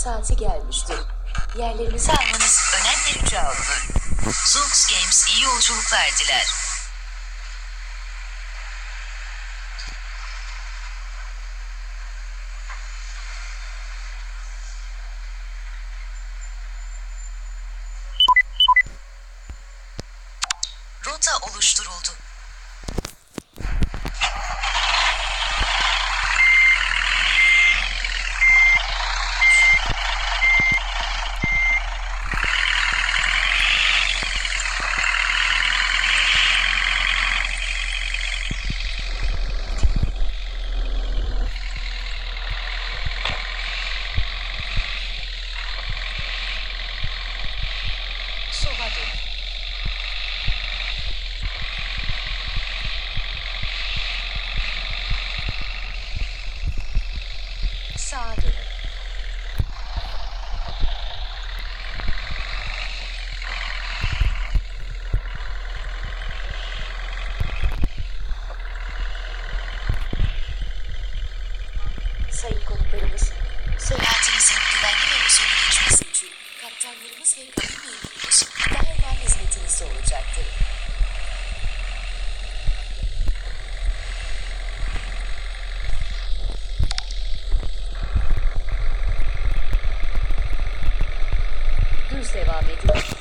Saati gelmiştir. Yerlerinizi almanız önemli rica olunur. Zoox Games iyi yolculuklar diler. Rota oluşturuldu. Düz devam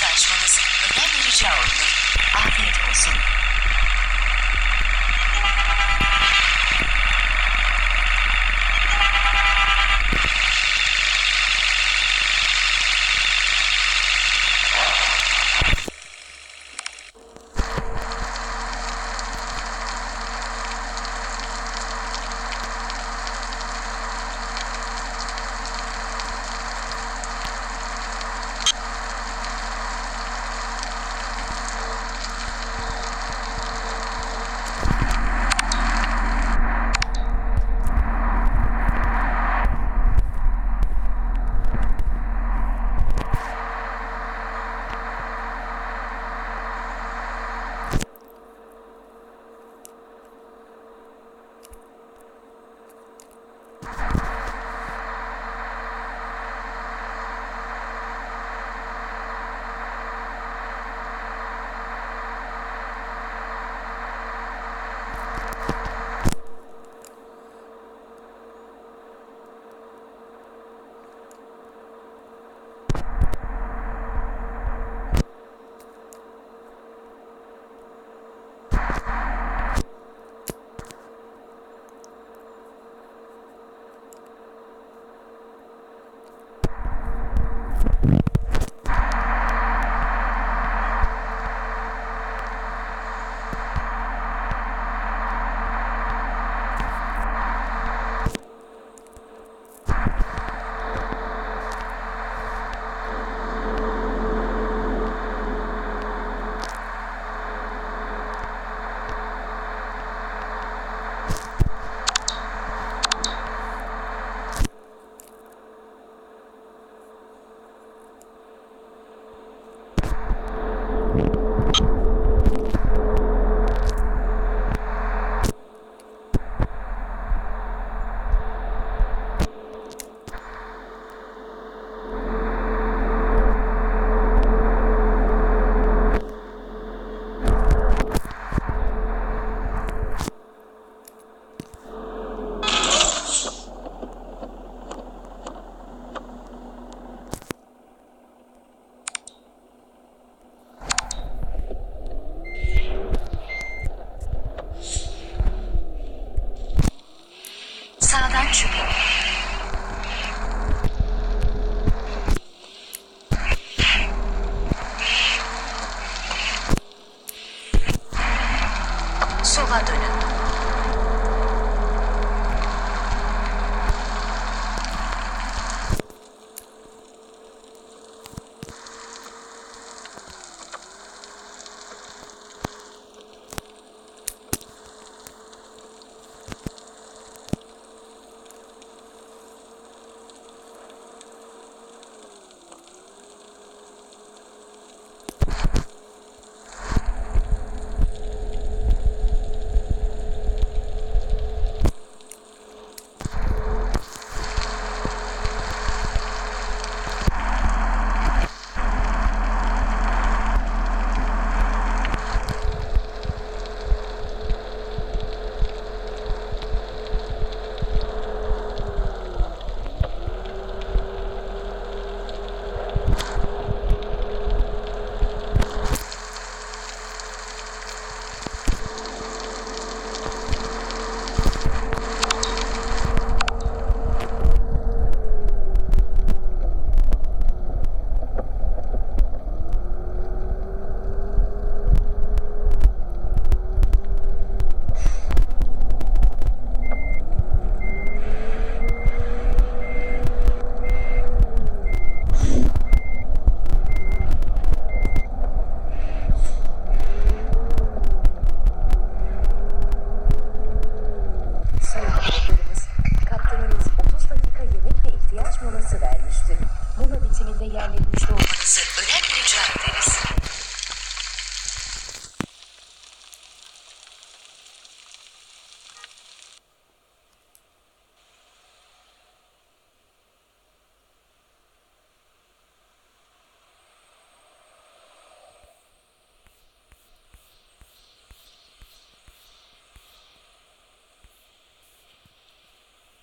saçmalasın. Önem vereceği olmayı. Afiyet olsun.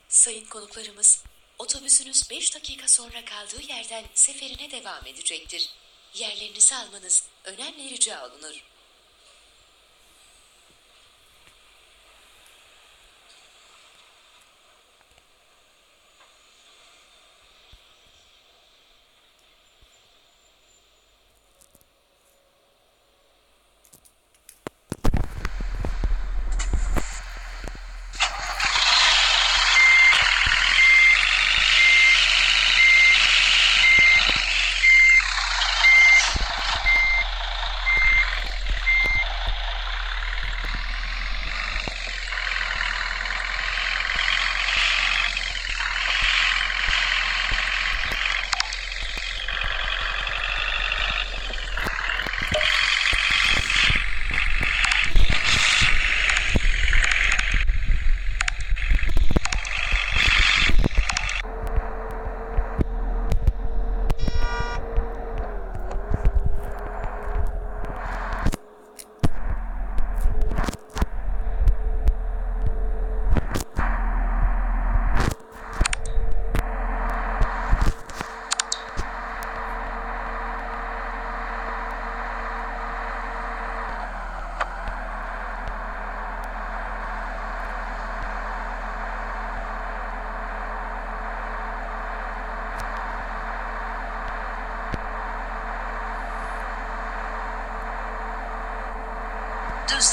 Sayın konuklarımız, otobüsünüz 5 dakika sonra kaldığı yerden seferine devam edecektir. Yerlerinizi almanız önemli rica olunur.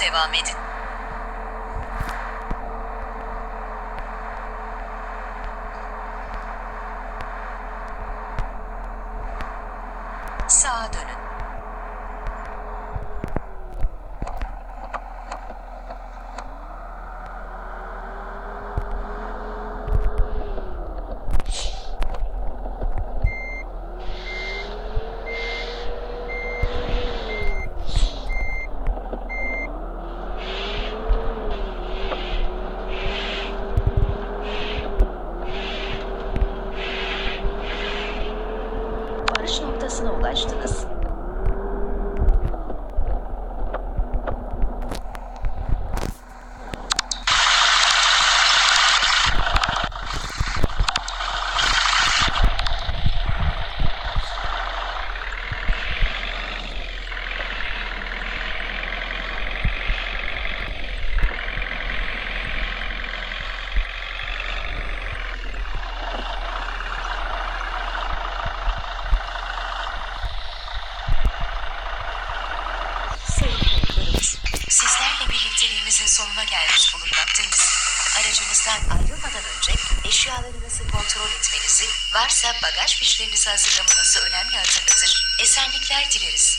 性は目じ bagaj fişlerinizi hazırlamanızı önemli hatırlatır. Esenlikler dileriz.